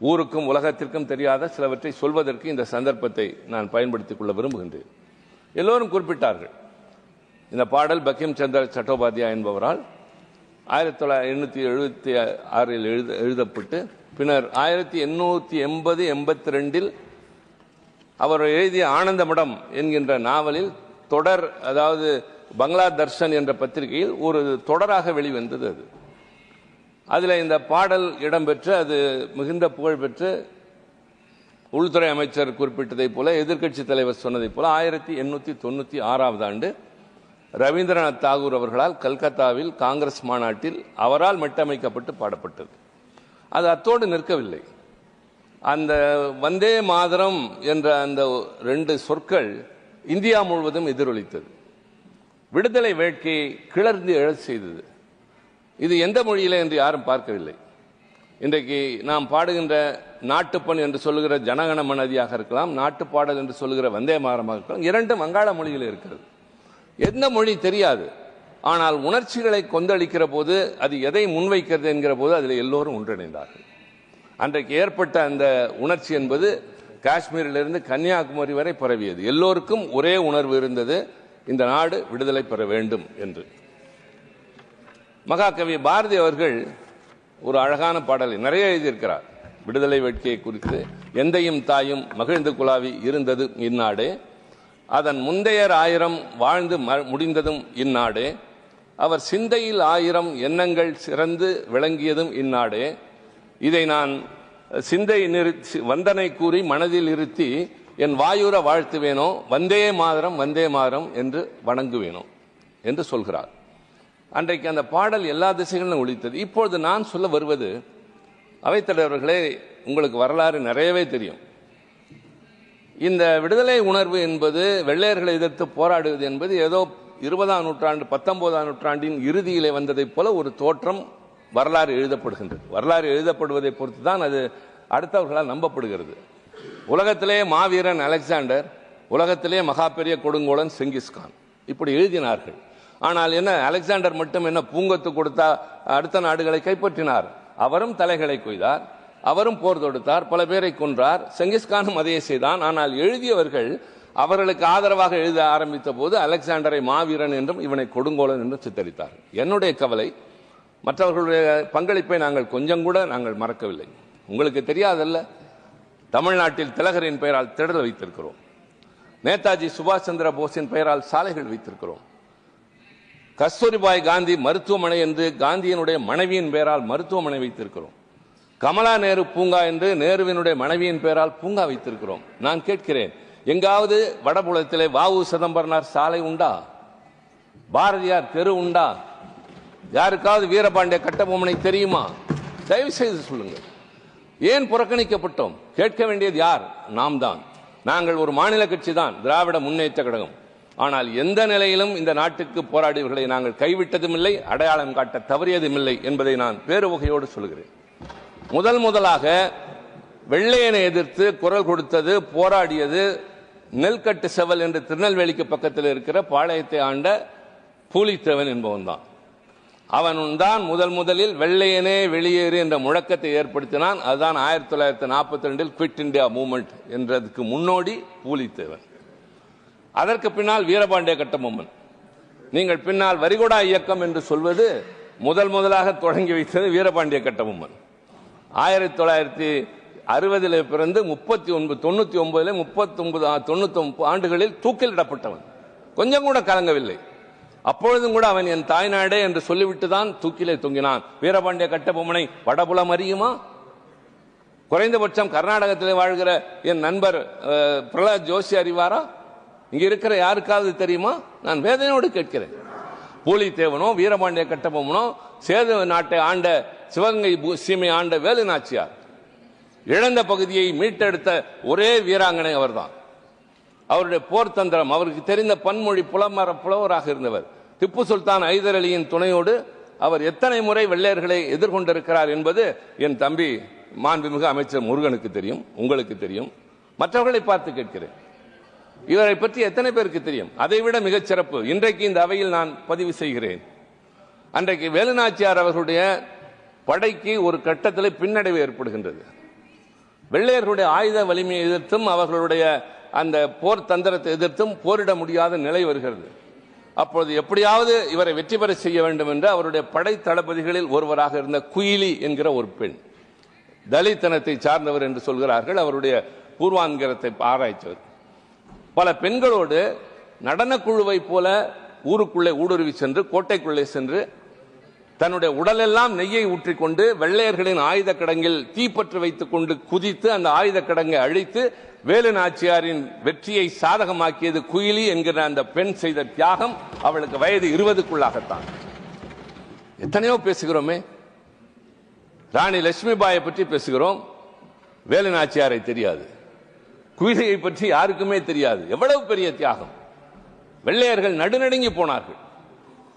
ஊருக்கும் உலகத்திற்கும் தெரியாத சிலவற்றை சொல்வதற்கு இந்த சந்தர்ப்பத்தை நான் பயன்படுத்திக் கொள்ள விரும்புகின்றேன். எல்லோரும் குறிப்பிட்டார்கள். இந்த பாடல் பக்கிம் சந்திர சட்டோபாத்யா என்பவரால் ஆயிரத்தி தொள்ளாயிரத்தி எண்ணூற்றி எழுபத்தி ஆறில் எழுத எழுதப்பட்டு பின்னர் ஆயிரத்தி எண்ணூற்றி எண்பது எண்பத்தி ரெண்டில் அவர் எழுதிய ஆனந்தமடம் என்கின்ற நாவலில் தொடர் அதாவது பங்களா தர்ஷன் என்ற பத்திரிகையில் ஒரு தொடராக வெளிவந்தது அது. அதில் இந்த பாடல் இடம்பெற்று அது மிகுந்த புகழ்பெற்று உள்துறை அமைச்சர் குறிப்பிட்டதைப் போல எதிர்க்கட்சி தலைவர் சொன்னதைப் போல ஆயிரத்தி எண்ணூற்றி தொண்ணூற்றி ஆறாவது ஆண்டு ரவீந்திரநாத் தாகூர் அவர்களால் கல்கத்தாவில் காங்கிரஸ் மாநாட்டில் அவரால் மெட்டமைக்கப்பட்டு பாடப்பட்டது. அது அத்தோடு நிற்கவில்லை. அந்த வந்தே மாதரம் என்ற அந்த ரெண்டு சொற்கள் இந்தியா முழுவதும் எதிரொலித்தது. விடுதலை வேட்கையை கிளர்ந்து எழச் செய்தது. இது எந்த மொழியில் என்று யாரும் பார்க்கவில்லை. இன்றைக்கு நாம் பாடுகின்ற நாட்டுப்பண் என்று சொல்லுகிற ஜனகண மனதியாக இருக்கலாம் நாட்டுப்பாடல் என்று சொல்லுகிற வந்தே மாறமாக இருக்கலாம் இரண்டும் வங்காள மொழியில் இருக்கிறது. எந்த மொழி தெரியாது. ஆனால் உணர்ச்சிகளை கொந்தளிக்கிற போது அது எதை முன்வைக்கிறது என்கிற போது அதில் எல்லோரும் ஒன்றிணைந்தார்கள். அன்றைக்கு ஏற்பட்ட அந்த உணர்ச்சி என்பது காஷ்மீரிலிருந்து கன்னியாகுமரி வரை பரவியது. எல்லோருக்கும் ஒரே உணர்வு இருந்தது இந்த நாடு விடுதலை பெற வேண்டும் என்று. மகாகவி பாரதி அவர்கள் ஒரு அழகான பாடலை நிறைய எழுதியிருக்கிறார். விடுதலை வேட்கையை குறித்து எந்தையும் தாயும் மகிழ்ந்து குழாவி இருந்தது இந்நாடு. அதன் முந்தையர் ஆயிரம் வாழ்ந்து ம- முடிந்ததும் இந்நாடு. அவர் சிந்தையில் ஆயிரம் எண்ணங்கள் சிறந்து விளங்கியதும் இந்நாடு. இதை நான் சிந்தை நிறுத்தி வந்தனை கூறி மனதில் இருத்தி என் வாயுர வாழ்த்துவேனோ வந்தே மாதரம் வந்தே மாதரம் என்று வணங்குவேனோ என்று சொல்கிறார். அன்றைக்கு அந்த பாடல் எல்லா திசைகளிலும் ஒழித்தது இப்பொழுது நான் சொல்ல வருவது அவைத்தலைவர்களே உங்களுக்கு வரலாறு நிறையவே தெரியும். இந்த விடுதலை உணர்வு என்பது வெள்ளையர்களை எதிர்த்து போராடுவது என்பது ஏதோ இருபதாம் நூற்றாண்டு பத்தொன்பதாம் நூற்றாண்டின் இறுதியிலே வந்ததைப் போல ஒரு தோற்றம் வரலாறு எழுதப்படுகின்றது. வரலாறு எழுதப்படுவதை பொறுத்து தான் அது அடுத்தவர்களால் நம்பப்படுகிறது. உலகத்திலே மாவீரன் அலெக்சாண்டர் உலகத்திலே மகா பெரிய கொடுங்கோலன் செங்கிஸ்கான் இப்படி எழுதினார்கள். ஆனால் என்ன அலெக்சாண்டர் மட்டும் என்ன பூங்கொத்து கொடுத்தா அடுத்த நாடுகளை கைப்பற்றினார். அவரும் தலைகளை கொய்தார் அவரும் போர் தொடுத்தார் பல பேரை கொன்றார். செங்கிஸ்கானும் அதையே செய்தான். ஆனால் எழுதியவர்கள் அவர்களுக்கு ஆதரவாக எழுத ஆரம்பித்த போது அலெக்சாண்டரை மாவீரன் என்றும் இவனை கொடுங்கோலன் என்றும் சித்தரித்தார். என்னுடைய கவலை மற்றவர்களுடைய பங்களிப்பை நாங்கள் கொஞ்சம் கூட நாங்கள் மறக்கவில்லை. உங்களுக்கு தெரியாதல்ல தமிழ்நாட்டில் திலகரின் பெயரால் திடல் வைத்திருக்கிறோம். நேதாஜி சுபாஷ் சந்திர போஸின் பெயரால் சாலைகள் வைத்திருக்கிறோம். கஸ்தூரிபாய் காந்தி மருத்துவமனை என்று காந்தியினுடைய மனைவியின் பெயரால் மருத்துவமனை வைத்திருக்கிறோம். கமலா நேரு பூங்கா என்று நேருவினுடைய மனைவியின் பெயரால் பூங்கா வைத்திருக்கிறோம். நான் கேட்கிறேன் எங்காவது வடபுலத்திலே வாவு சிதம்பரனார் சாலை உண்டா? பாரதியார் தெரு உண்டா? யாருக்காவது வீரபாண்டிய கட்டபொம்மனை தெரியுமா? தயவு செய்து சொல்லுங்கள். ஏன் புறக்கணிக்கப்பட்டோம்? கேட்க வேண்டியது யார்? நாம் தான். நாங்கள் ஒரு மாநில கட்சி தான் திராவிட முன்னேற்ற கழகம். ஆனால் எந்த நிலையிலும் இந்த நாட்டுக்கு போராடியவர்களை நாங்கள் கைவிட்டதும் இல்லை அடையாளம் காட்ட தவறியதும் இல்லை என்பதை நான் பேருவகையோடு சொல்கிறேன். முதல் முதலாக வெள்ளையனை எதிர்த்து குரல் கொடுத்தது போராடியது நெல்கட்டு செவல் என்று திருநெல்வேலிக்கு பக்கத்தில் இருக்கிற பாளையத்தை ஆண்ட பூலித்தேவன் என்பவன் தான் அவன் தான் முதல் முதலில் வெள்ளையனே வெளியேறு என்ற முழக்கத்தை ஏற்படுத்தினான். அதுதான் ஆயிரத்தி தொள்ளாயிரத்தி நாற்பத்தி ரெண்டில் குவிட் இந்தியா மூமெண்ட் என்றதுக்கு முன்னோடி பூலித்தேவன். அதற்கு பின்னால் வீரபாண்டிய கட்டபொம்மன். நீங்கள் பின்னால் வரிகொடா இயக்கம் என்று சொல்வது முதல் முதலாக தொடங்கி வைத்தது வீரபாண்டிய கட்டபொம்மன். ஆயிரத்தி தொள்ளாயிரத்தி அறுபதில் பிறந்து முப்பத்தி ஒன்பது தொண்ணூத்தி ஒன்பதுல முப்பத்தி ஒன்பது தொண்ணூத்தி ஆண்டுகளில் தூக்கிலிடப்பட்டவன் கொஞ்சம் கூட கலங்கவில்லை. அப்பொழுதும் கூட அவன் என் தாய்நாடே என்று சொல்லிவிட்டு தான் தூக்கிலே தொங்கினான். வீரபாண்டிய கட்டபொம்மனை வடபுலம் அறியுமா? குறைந்தபட்சம் கர்நாடகத்தில் வாழ்கிற என் நண்பர் பிரலாத் பிரகலாத் ஜோஷி அறிவாரா? இங்க இருக்கிற யாருக்காவது தெரியுமா? நான் வேதனையோடு கேட்கிறேன். பூலித்தேவனோ வீரபாண்டிய கட்டபொம்மனோ சேது நாட்டை ஆண்ட சிவகங்கை சீமை ஆண்ட வேலு நாச்சியார். இழந்த பகுதியை மீட்டெடுத்த ஒரே வீராங்கனை அவர்தான். அவருடைய போர் தந்திரம் அவருக்கு தெரிந்த பன்மொழி புலமர புலவராக இருந்தவர். திப்பு சுல்தான் ஐதர் அலியின் துணையோடு அவர் எத்தனை முறை வெள்ளையர்களை எதிர்கொண்டிருக்கிறார் என்பது என் தம்பி மாண்புமிகு அமைச்சர் முருகனுக்கு தெரியும் உங்களுக்கு தெரியும். மற்றவர்களை பார்த்து கேட்கிறேன். இவரை பற்றி எத்தனை பேருக்கு தெரியும்? அதை விட மிகச் சிறப்பு. இன்றைக்கு இந்த அவையில் நான் பதிவு செய்கிறேன். அன்றைக்கு வேலுநாச்சியார் அவர்களுடைய படைக்கு ஒரு கட்டத்தில் பின்னடைவு ஏற்படுகின்றது. வெள்ளையர்களுடைய ஆயுத வலிமையை எதிர்த்தும் அவர்களுடைய அந்த போர் தந்திரத்தை எதிர்த்தும் போரிட முடியாத நிலை வருகிறது. அப்பொழுது எப்படியாவது இவரை வெற்றி பெற செய்ய வேண்டும் என்று அவருடைய படை தளபதிகளில் ஒருவராக இருந்த குயிலி என்கிற ஒரு பெண் தலித்தனத்தை சார்ந்தவர் என்று சொல்கிறார்கள். அவருடைய பூர்வாங்கரத்தை ஆராய்ச்சவர். பல பெண்களோடு நடனக்குழுவை போல ஊருக்குள்ளே ஊடுருவி சென்று கோட்டைக்குள்ளே சென்று தன்னுடைய உடலெல்லாம் நெய்யை ஊற்றிக்கொண்டு வெள்ளையர்களின் ஆயுத கிடங்கில் தீப்பற்று வைத்துக் கொண்டு குதித்து அந்த ஆயுத கிடங்கை அழித்து வேலு நாச்சியாரின் வெற்றியை சாதகமாக்கியது குயிலி என்கிற அந்த பெண் செய்த தியாகம் அவளுக்கு வயது இருபதுக்குள்ளாகத்தான். எத்தனையோ பேசுகிறோமே. ராணி லட்சுமிபாயை பற்றி பேசுகிறோம். வேலு நாச்சியாரை தெரியாது. குயிலியை பற்றி யாருக்குமே தெரியாது. எவ்வளவு பெரிய தியாகம். வெள்ளையர்கள் நடுநடுங்கி போனார்கள்.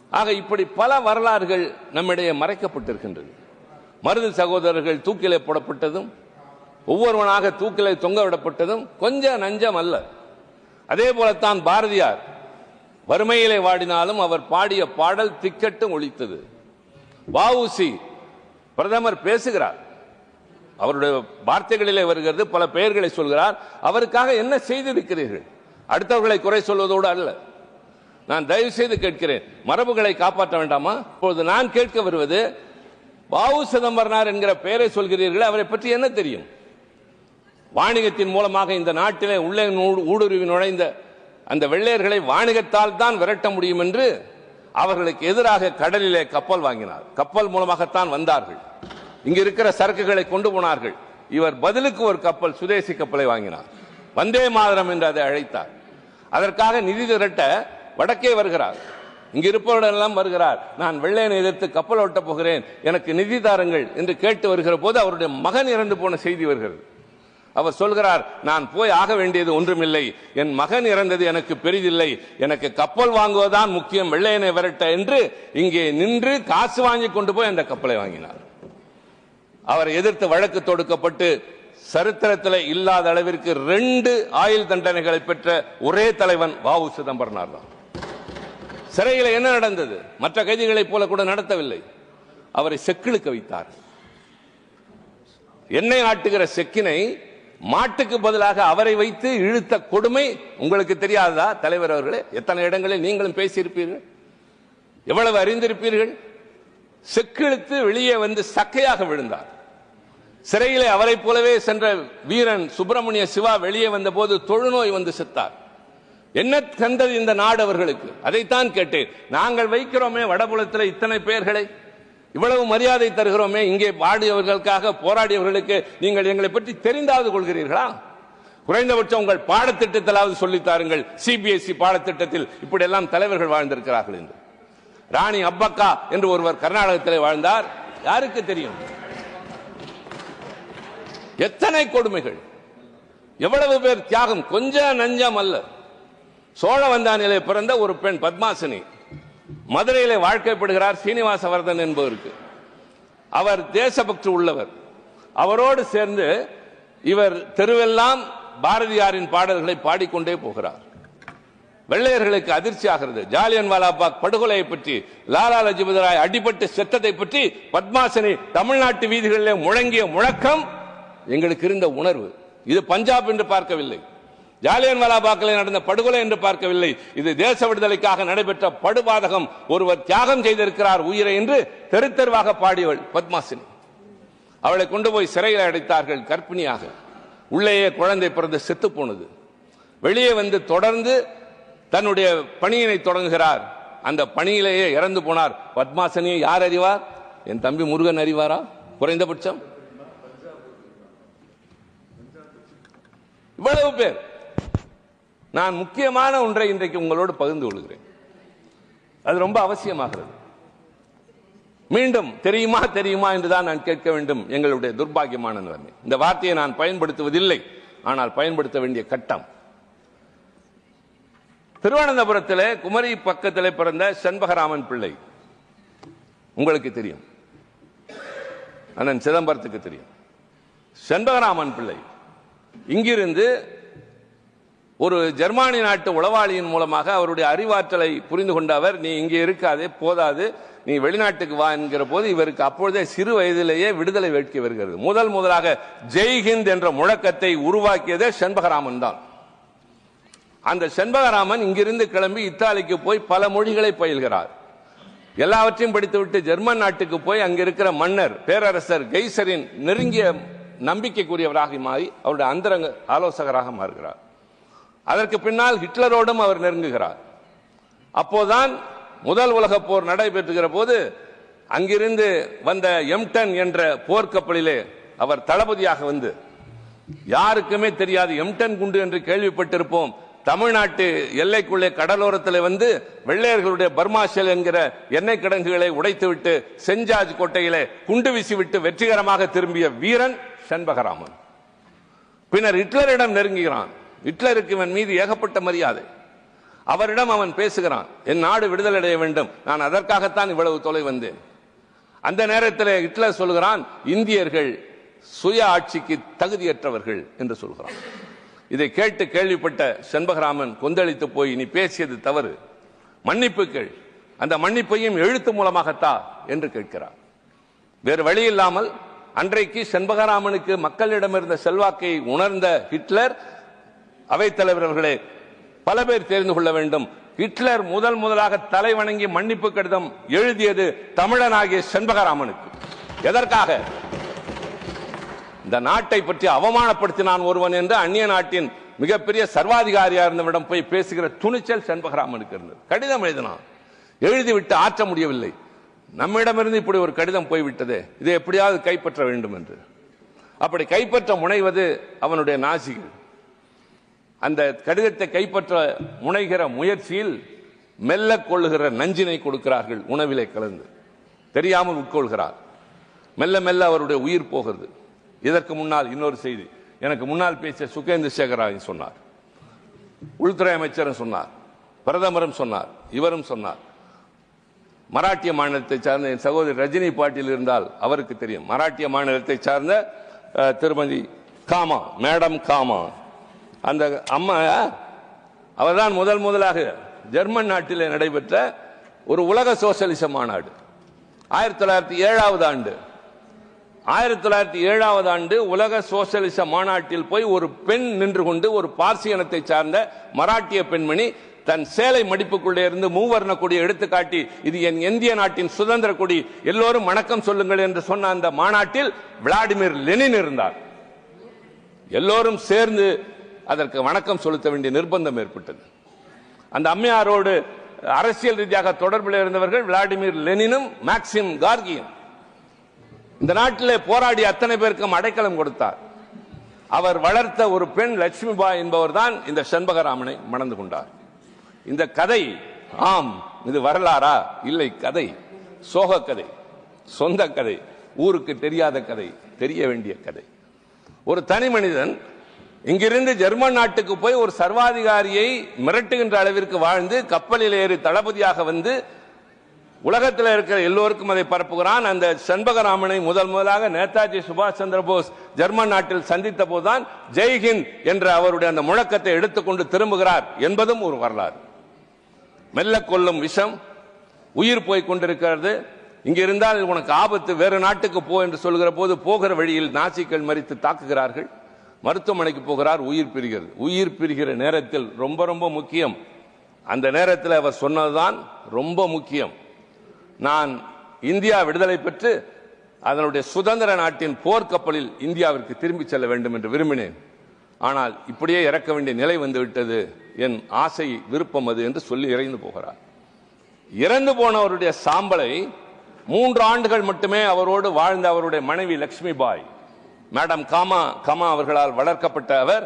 ஆக இப்படி பல வரலாறுகள் நம்மிடையே மறைக்கப்பட்டிருக்கின்றது. மருது சகோதரர்கள் தூக்கிலே போடப்பட்டதும் ஒவ்வொருவனாக தூக்கிலே தொங்க விடப்பட்டதும் கொஞ்சம் நஞ்சம் அல்ல. அதே போலத்தான் பாரதியார் வறுமையிலே வாடினாலும் அவர் பாடிய பாடல் திக்கட்டும் ஒழித்தது. வாவுசி பிரதமர் பேசுகிறார். அவருடைய வார்த்தைகளிலே வருகிறது பல பெயர்களை சொல்கிறார். அவருக்காக என்ன செய்திருக்கிறீர்கள்? அடுத்தவர்களை குறை சொல்வதோடு அல்ல. நான் தயவு செய்து கேட்கிறேன் மரபுகளை காப்பாற்ற வேண்டாமா? இப்போது நான் கேட்க வருவது பாவு சிதம்பரனார் என்கிற பெயரை சொல்கிறீர்கள் அவரை பற்றி என்ன தெரியும்? வாணிகத்தின் மூலமாக இந்த நாட்டிலே உள்ளே ஊடுருவி நுழைந்த அந்த வெள்ளையர்களை வாணிகத்தால் தான் விரட்ட முடியும் என்று அவர்களுக்கு எதிராக கடலிலே கப்பல் வாங்கினார். கப்பல் மூலமாகத்தான் வந்தார்கள். இங்க இருக்கிற சரக்குகளை கொண்டு போனார்கள். இவர் பதிலுக்கு ஒரு கப்பல் சுதேசி கப்பலை வாங்கினார். வந்தே மாதரம் என்று அதை அழைத்தார். அதற்காக நிதி திரட்ட வடக்கே வருகிறார். இங்க இருப்பவரெல்லாம் வருகிறார். நான் வெள்ளையனை எதிர்த்து கப்பல் ஓட்டப் போகிறேன். எனக்கு நிதி தாருங்கள் என்று கேட்டு வருகிற போது அவருடைய மகன் இறந்து போன செய்தி வருகிறது. அவர் சொல்கிறார் நான் போய் ஆக வேண்டியது ஒன்றுமில்லை. என் மகன் இறந்தது எனக்கு பெரிதில்லை. எனக்கு கப்பல் வாங்குவதுதான் முக்கியம். வெள்ளையனை விரட்ட என்று இங்கே நின்று காசு வாங்கி கொண்டு போய் அந்த கப்பலை வாங்கினார். அவரை எதிர்த்து வழக்கு தொடுக்கப்பட்டு சரித்திரத்தில் இல்லாத அளவிற்கு ரெண்டு ஆயுள் தண்டனைகளை பெற்ற ஒரே தலைவன் வாவு சிதம்பரனார் தான். சிறையில் என்ன நடந்தது? மற்ற கைதிகளைப் போல கூட நடத்தவில்லை. அவரை செக்கிழுக்க வைத்தார். எண்ணெய் ஆட்டுகிற செக்கினை மாட்டுக்கு பதிலாக அவரை வைத்து இழுத்த கொடுமை உங்களுக்கு தெரியாதா தலைவர் அவர்களே எத்தனை இடங்களில் நீங்களும் பேசியிருப்பீர்கள்? எவ்வளவு அறிந்திருப்பீர்கள்? செக்கிழுத்து வெளியே வந்து சக்கையாக விழுந்தார். சிறையிலே அவரைப் போலவே சென்ற வீரன் சுப்பிரமணிய சிவா வெளியே வந்தபோது தொழுநோய் வந்து செத்தார். என்ன தந்தது இந்த நாடு அவர்களுக்கு? அதைத்தான் கேட்டேன். நாங்கள் வைக்கிறோமே வடபுலத்தில் இத்தனை பெயர்களை இவ்வளவு மரியாதை தருகிறோமே இங்கே பாடியவர்களுக்காக போராடியவர்களுக்கு நீங்கள் எங்களை பற்றி தெரிந்தாவது கொள்கிறீர்களா? குறைந்தபட்சம் உங்கள் பாடத்திட்டத்திலாவது சொல்லித் தாருங்கள். சிபிஎஸ்இ பாடத்திட்டத்தில் இப்படி எல்லாம் தலைவர்கள் வாழ்ந்திருக்கிறார்கள் என்று. ராணி அப்பக்கா என்று ஒருவர் கர்நாடகத்தில் வாழ்ந்தார். யாருக்கு தெரியும்? எத்தனை கொடுமைகள். எவ்வளவு பேர் தியாகம் கொஞ்சம் நஞ்சம் அல்ல சோழவந்தானிலே பிறந்த ஒரு பெண் பத்மாசினி. மதுரையிலே வாழ்க்கைப்படுகிறார் சீனிவாசவர்தன் என்பவருக்கு. அவர் தேசபக்தி உள்ளவர். அவரோடு சேர்ந்து இவர் தெருவெல்லாம் பாரதியாரின் பாடல்களை பாடிக்கொண்டே போகிறார். வெள்ளையர்களுக்கு அதிர்ச்சி ஆகிறது. ஜாலியன் வாலாபாக் படுகொலையை பற்றி லாலா லஜபதி ராய் அடிபட்டு செத்ததை பற்றி பத்மாசனி தமிழ்நாட்டு வீதிகளிலே முழங்கிய முழக்கம் எங்களுக்கு இருந்த உணர்வு. இது பஞ்சாப் என்று பார்க்கவில்லை. ஜாலியன் வாலாபாக்கில் நடந்த படுகொலை என்று பார்க்கவில்லை. இது தேச விடுதலைக்காக நடைபெற்ற படுபாதகம். ஒருவர் தியாகம் செய்திருக்கிறார் உயிரை என்று தெரு தெருவாக பாடியவள் பத்மாசினி. அவளை கொண்டு போய் சிறையில் அடைத்தார்கள் கர்ப்பிணியாக. உள்ளேயே குழந்தை பிறந்து செத்து போனது. வெளியே வந்து தொடர்ந்து தன்னுடைய பணியினை தொடங்குகிறார். அந்த பணியிலேயே இறந்து போனார் பத்மாசனியை யார் அறிவார்? என் தம்பி முருகன் அறிவாரா? குறைந்தபட்சம். இவ்வளவு பேர். நான் முக்கியமான ஒன்றை இன்றைக்கு உங்களோடு பகிர்ந்து கொள்கிறேன். அது ரொம்ப அவசியமாகிறது. மீண்டும் தெரியுமா தெரியுமா என்றுதான் நான் கேட்க வேண்டும். எங்களுடைய துர்பாகியமான நிலைமை. இந்த வார்த்தையை நான் பயன்படுத்துவதில்லை. ஆனால் பயன்படுத்த வேண்டிய கட்டம். திருவனந்தபுரத்தில் குமரி பக்கத்தில் பிறந்த செண்பகராமன் பிள்ளை. உங்களுக்கு தெரியும். அண்ணன் சிதம்பரத்துக்கு தெரியும். செண்பகராமன் பிள்ளை. இங்கிருந்து ஒரு ஜெர்மானி நாட்டு உளவாளியின் மூலமாக அவருடைய அறிவாற்றலை புரிந்து கொண்ட அவர் நீ இங்கே இருக்காதே போதாது நீ வெளிநாட்டுக்கு வா என்கிற போது இவருக்கு அப்பொழுதே சிறு வயதிலேயே விடுதலை வேட்கை வருகிறது. முதல் முதலாக ஜெய்ஹிந்த் என்ற முழக்கத்தை உருவாக்கியதே செண்பகராமன் தான். அந்த செண்பகராமன் இங்கிருந்து கிளம்பி இத்தாலிக்கு போய் பல மொழிகளை பயில்கிறார். எல்லாவற்றையும் படித்துவிட்டு ஜெர்மன் நாட்டுக்கு போய் அங்கிருக்கிற மன்னர் பேரரசர் கெய்சரின் நெருங்கிய நம்பிக்கைக்குரியவராக மாறி அவருடைய அந்தரங்க ஆலோசகராக மாறுகிறார். அதற்கு பின்னால் ஹிட்லரோடும் அவர் நெருங்குகிறார். அப்போதான் முதல் உலகப் போர் நடைபெற்றுகிற போது அங்கிருந்து வந்த எம்டன் என்ற போர்க்கப்பலிலே அவர் தளபதியாக வந்து யாருக்குமே தெரியாது எம்டன் குண்டு என்று கேள்விப்பட்டிருப்போம். தமிழ்நாட்டு எல்லைக்குள்ளே கடலோரத்தில் வந்து வெள்ளையர்களுடைய பர்மாஷல் என்கிற எண்ணெய் கிடங்குகளை உடைத்துவிட்டு செஞ்சாஜ் கோட்டையிலே குண்டு வீசிவிட்டு வெற்றிகரமாக திரும்பிய வீரன் செண்பகராமன். பின்னர் ஹிட்லரிடம் நெருங்குகிறான். ஹிட்லருக்கு இவன் மீது ஏகப்பட்ட மரியாதை. அவரிடம் அவன் பேசுகிறான் என் நாடு விடுதலை அடைய வேண்டும். நான் அதற்காகத்தான் இவ்வளவு தொலை வந்தேன். அந்த நேரத்தில் ஹிட்லர் சொல்கிறான் இந்தியர்கள் சுய ஆட்சிக்கு தகுதியற்றவர்கள் என்று சொல்கிறான். இதை கேட்டு கேள்விப்பட்ட செண்பகராமன் கொந்தளித்து போய் நீ பேசியது தவறு. மன்னிப்பு கேள். அந்த மன்னிப்பையும் எழுத்து மூலமாகத்தா? என்று கேட்கிறார் வேறு வழி இல்லாமல் அன்றைக்கு செண்பகராமனுக்கு மக்களிடம் இருந்த செல்வாக்கை உணர்ந்த ஹிட்லர் அவைத்தலைவர் அவர்களே பல பேர் தெரிந்து கொள்ள வேண்டும். ஹிட்லர் முதல் முதலாக தலை வணங்கி மன்னிப்பு கடிதம் எழுதியது தமிழனாகிய செண்பகராமனுக்கு. எதற்காக? இந்த நாட்டை பற்றி அவமானப்படுத்தினான் ஒருவன் என்று அந்நிய நாட்டின் மிகப்பெரிய சர்வாதிகாரியா இருந்தவரிடம் போய் பேசுகிற துணிச்சல் செண்பகராமனுக்கு இருந்தது. கடிதம் எழுதினான். எழுதிவிட்டு ஆற்ற முடியவில்லை. நம்மிடமிருந்து இப்படி ஒரு கடிதம் போய்விட்டது இதை எப்படியாவது கைப்பற்ற வேண்டும் என்று. அப்படி கைப்பற்ற முனைவது அவனுடைய நாசிகள். அந்த கடிதத்தை கைப்பற்ற முனைகிற முயற்சியில் மெல்ல கொள்ளுகிற நஞ்சினை கொடுக்கிறார்கள் உணவிலே கலந்து. தெரியாமல் உட்கொள்கிறார். மெல்ல மெல்ல அவருடைய உயிர் போகிறது. இதற்கு முன்னால் இன்னொரு செய்தி. எனக்கு முன்னால் பேசிய சுகேந்திர சேகராஜன் சொன்னார். உள்துறை அமைச்சரும் சொன்னார். பிரதமரும் சொன்னார். இவரும் சொன்னார். மராட்டிய மாநிலத்தை சார்ந்த என் சகோதரி ரஜினி பாட்டில் இருந்தால் அவருக்கு தெரியும். மராட்டிய மாநிலத்தை சார்ந்த திருமதி காமா மேடம் காமா. அந்த அம்மா அவர்தான் முதல் முதலாக ஜெர்மன் நாட்டில் நடைபெற்ற ஒரு உலக சோசியலிச மாநாடு. ஆயிரத்தி தொள்ளாயிரத்தி ஏழாவது ஆண்டு. ஆயிரத்தி தொள்ளாயிரத்தி ஏழாவது ஆண்டு உலக சோசியலிச மாநாட்டில் போய் ஒரு பெண் நின்று கொண்டு ஒரு பார்சி இனத்தை சார்ந்த மராட்டிய பெண்மணி தன் சேலை மடிப்புக்குள்ளே இருந்து மூவர்ண கொடியை எடுத்துக்காட்டி இது என் இந்திய நாட்டின் சுதந்திர கொடி. எல்லோரும் வணக்கம் சொல்லுங்கள் என்று சொன்ன அந்த மாநாட்டில் விளாடிமிர் லெனின் இருந்தார். எல்லோரும் சேர்ந்து அதற்கு வணக்கம் செலுத்த வேண்டிய நிர்பந்தம் ஏற்பட்டது. அந்த அம்மையாரோடு அரசியல் ரீதியாக தொடர்பில் இருந்தவர்கள் விளாடிமிர் லெனினும் மேக்சிம் கார்கியும். இந்த நாட்டிலே போராடி அத்தனை பேருக்கும் அடைக்கலம் கொடுத்தார். அவர் வளர்த்த ஒரு பெண் லட்சுமிபாய் என்பவர் தான் இந்த செண்பகராமனை மணந்து கொண்டார். இந்த கதை ஆம் இது வரலாறா? இல்லை கதை. சோக கதை சொந்த கதை ஊருக்கு தெரியாத கதை தெரிய வேண்டிய கதை. ஒரு தனி மனிதன் இங்கிருந்து ஜெர்மன் நாட்டுக்கு போய் ஒரு சர்வாதிகாரியை மிரட்டுகின்ற அளவிற்கு வாழ்ந்து கப்பலில் ஏறி தளபதியாக வந்து உலகத்தில் இருக்கிற எல்லோருக்கும் அதை பரப்புகிறான். அந்த செண்பகராமனை முதல் முதலாக நேதாஜி சுபாஷ் சந்திர போஸ் ஜெர்மன் நாட்டில் சந்தித்த போதுதான் ஜெய்ஹிந்த் என்ற அவருடைய அந்த முழக்கத்தை எடுத்துக்கொண்டு திரும்புகிறார் என்பதும் ஒரு வரலாறு. மெல்ல கொல்லும் விஷம் உயிர் போய் கொண்டிருக்கிறது. இங்கே இருந்தால் உனக்கு ஆபத்து வேறு நாட்டுக்கு போ என்று சொல்கிற போது போகிற வழியில் நாசிக்கள் மறித்து தாக்குகிறார்கள். மருத்துவமனைக்கு போகிறார் உயிர் பிரிகிறது. உயிர் பிரிகிற நேரத்தில் ரொம்ப ரொம்ப முக்கியம். அந்த நேரத்தில் அவர் சொன்னதுதான் ரொம்ப முக்கியம். நான் இந்தியா விடுதலை பெற்று அதனுடைய சுதந்திர நாட்டின் போர்க்கப்பலில் இந்தியாவிற்கு திரும்பி செல்ல வேண்டும் என்று விரும்பினேன். ஆனால் இப்படியே இறக்க வேண்டிய நிலை வந்துவிட்டது என் ஆசை விருப்பம் அது என்று சொல்லி இறைந்து போகிறார். இறந்து போனவருடைய சாம்பலை மூன்று ஆண்டுகள் மட்டுமே அவரோடு வாழ்ந்த அவருடைய மனைவி லக்ஷ்மி பாய் மேடம் காமா காமா அவர்களால் வளர்க்கப்பட்ட அவர்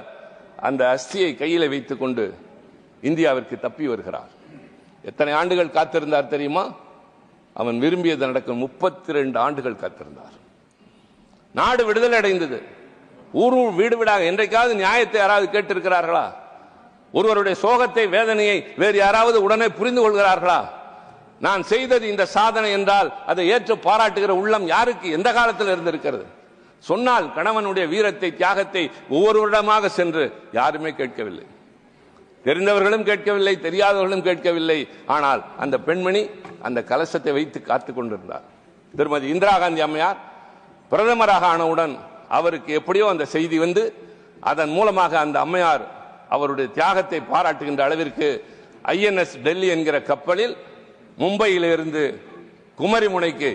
அந்த அஸ்தியை கையில் வைத்துக்கொண்டு இந்தியாவிற்கு தப்பி வருகிறார். எத்தனை ஆண்டுகள் காத்திருந்தார் தெரியுமா? அவன் விரும்பியது நடக்கும் முப்பத்தி ரெண்டு ஆண்டுகள் காத்திருந்தார். நாடு விடுதலை அடைந்தது. ஊர் ஊர் வீடு வீடாக என்றைக்காவது நியாயத்தை யாராவது கேட்டிருக்கிறார்களா? ஒருவருடைய சோகத்தை வேதனையை வேறு யாராவது உடனே புரிந்து கொள்கிறார்களா? நான் செய்தது இந்த சாதனை என்றால் அதை ஏற்று பாராட்டுகிற உள்ளம் யாருக்கு எந்த காலத்தில் இருந்திருக்கிறது? சொன்னால் கணவனுடைய வீரத்தை தியாகத்தை ஒவ்வொருவரிடமாக சென்று யாருமே கேட்கவில்லை. தெரிந்தவர்களும் கேட்கவில்லை தெரியாதவர்களும் கேட்கவில்லை. ஆனால் அந்த பெண்மணி அந்த கலசத்தை வைத்து காத்து கொண்டிருந்தார். திருமதி இந்திரா காந்தி அம்மையார் பிரதமராக ஆனவுடன் அவருக்கு எப்படியோ அந்த செய்தி வந்து அதன் மூலமாக அந்த அம்மையார் அவருடைய தியாகத்தை பாராட்டுகின்ற அளவிற்கு ஐஎன்எஸ் டெல்லி என்கிற கப்பலில் மும்பையிலிருந்து குமரிமுனைக்கு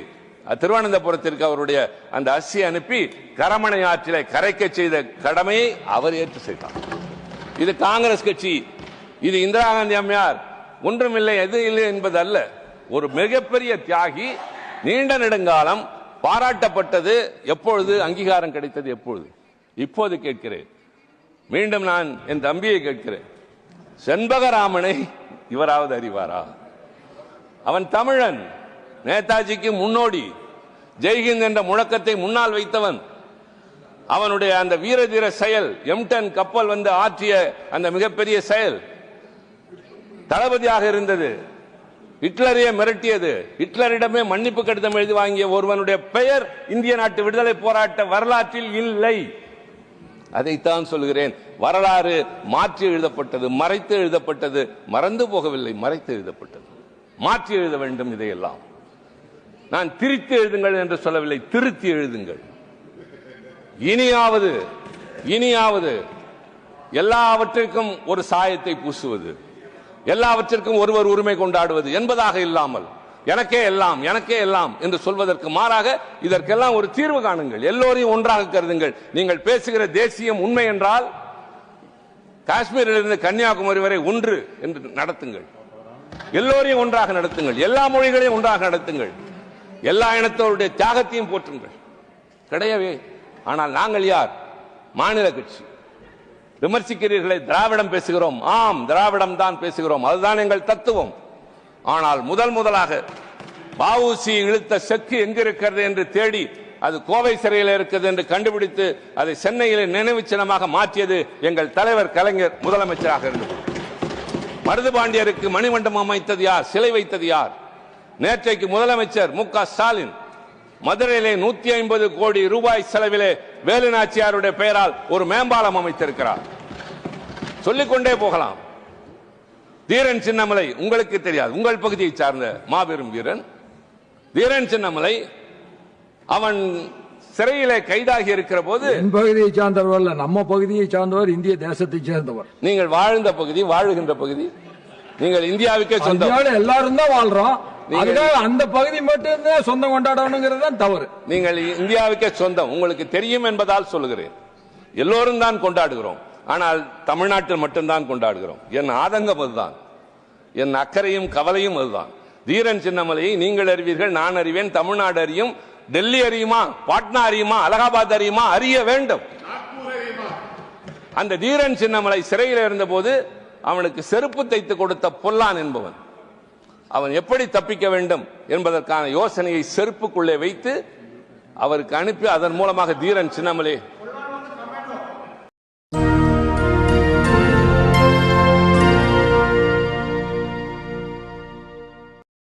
திருவனந்தபுரத்திற்கு அவருடைய அந்த அஸ்ஸி அனுப்பி கரமணை ஆற்றிலே கரைக்க செய்த கடமையை அவர் ஏற்று செய்தார். இது காங்கிரஸ் கட்சி இது இந்திரா காந்தி அம்மையார். ஒன்றுமில்லை எது இல்லை என்பது அல்ல ஒரு மிகப்பெரிய தியாகி நீண்ட நெடுங்காலம் பாராட்டப்பட்டது எப்பொழுது? அங்கீகாரம் கிடைத்தது எப்பொழுது? இப்போது கேட்கிறேன். மீண்டும் நான் என் தம்பியை கேட்கிறேன். செண்பகராமனை இவராவது அறிவாரா? அவன் தமிழன். நேதாஜிக்கு முன்னோடி. ஜெய்ஹிந்த் என்ற முழக்கத்தை முன்னால் வைத்தவன். அவனுடைய அந்த வீரதீர செயல் எம்டன் கப்பல் வந்து ஆற்றிய அந்த மிகப்பெரிய செயல் தளபதியாக இருந்தது. ஹிட்லரையே மிரட்டியது. ஹிட்லரிடமே மன்னிப்பு கடிதம் எழுதி வாங்கிய ஒருவனுடைய பெயர் இந்திய நாட்டு விடுதலை போராட்ட வரலாற்றில் இல்லை. அதைத்தான் சொல்கிறேன். வரலாறு மாற்றி எழுதப்பட்டது மறைத்து எழுதப்பட்டது மறந்து போகவில்லை மறைத்து எழுதப்பட்டது. மாற்றி எழுத வேண்டும் இதையெல்லாம். நான் திரித்து எழுதுங்கள் என்று சொல்லவில்லை திருத்தி எழுதுங்கள். இனியாவது இனியாவது எல்லாவற்றிற்கும் ஒரு சாயத்தை பூசுவது. எல்லாவற்றிற்கும் ஒருவர் உரிமை கொண்டாடுவது என்பதாக இல்லாமல் எனக்கே எல்லாம் எனக்கே எல்லாம் என்று சொல்வதற்கு மாறாக இதற்கெல்லாம் ஒரு தீர்வு காணுங்கள். எல்லோரையும் ஒன்றாக கருதுங்கள். நீங்கள் பேசுகிற தேசியம் உண்மை என்றால் காஷ்மீரிலிருந்து கன்னியாகுமரி வரை ஒன்று என்று நடத்துங்கள். எல்லோரையும் ஒன்றாக நடத்துங்கள். எல்லா மொழிகளையும் ஒன்றாக நடத்துங்கள். எல்லா இனத்தோருடைய தியாகத்தையும் போற்றுங்கள். கிடையவே. ஆனால் நாங்கள் யார்? மாநில கட்சி. விமர்சிக்கிறீர்களே திராவிடம் பேசுகிறோம். ஆம் திராவிடம் தான் பேசுகிறோம். அதுதான் எங்கள் தத்துவம். ஆனால் முதல் முதலாக பாவூசி இழுத்த செக்கு எங்கிருக்கிறது என்று தேடி அது கோவை சிறையில் இருக்கிறது என்று கண்டுபிடித்து அதை சென்னையில் நினைவு சின்னமாக மாற்றியது எங்கள் தலைவர் கலைஞர் முதலமைச்சராக இருந்தது. மருதுபாண்டியருக்கு மணிமண்டபம் அமைத்தது யார்? சிலை வைத்தது யார்? நேற்றைக்கு முதலமைச்சர் மு க ஸ்டாலின். மதுரையிலே நூத்தி ஐம்பது கோடி ரூபாய் செலவிலே வேலு நாச்சியாருடைய பெயரால் ஒரு மேம்பாலம் அமைத்திருக்கிறார். சொல்லிக்கொண்டே போகலாம். தீரன் சின்னமலை உங்களுக்கு தெரியாது. உங்கள் பகுதியை சார்ந்த மாபெரும் வீரன். தீரன் சின்னமலை அவன் சிறையிலே கைதாகி இருக்கிற போது என் பகுதியை சார்ந்தவர் நம்ம பகுதியை சார்ந்தவர் இந்திய தேசத்தை சேர்ந்தவர். நீங்கள் வாழ்ந்த பகுதி வாழுகின்ற பகுதி நீங்கள் இந்தியாவுக்கே சொந்தம். எல்லாரும் தான் வாழ்றோம். அந்த பகுதி மட்டும் தான் சொந்தம் கொண்டாடணுங்கிறது தான் தவறு. நீங்கள் இந்தியாவுக்கே சொந்தம். உங்களுக்கு தெரியும் என்பதால் சொல்லுகிறேன். எல்லோரும் தான் கொண்டாடுகிறோம். ஆனால் தமிழ்நாட்டில் மட்டும்தான் கொண்டாடுகிறோம். என் ஆதங்கம் அதுதான். என் அக்கறையும் கவலையும் அதுதான். தீரன் சின்னமலையை நீங்கள் அறிவீர்கள் நான் அறிவேன். தமிழ்நாடு அறியும் டெல்லி அறியுமா பாட்னா அறியுமா அலகாபாத் அறியுமா அறிய வேண்டும். அந்த தீரன் சின்னமலை சிறையில் இருந்தபோது அவனுக்கு செருப்பு தைத்து கொடுத்த பொல்லான் என்பவன். அவன் எப்படி தப்பிக்க வேண்டும் என்பதற்கான யோசனையை செருப்புக்குள்ளே வைத்து அவருக்கு அனுப்பி அதன் மூலமாக தீரன் சின்னமலை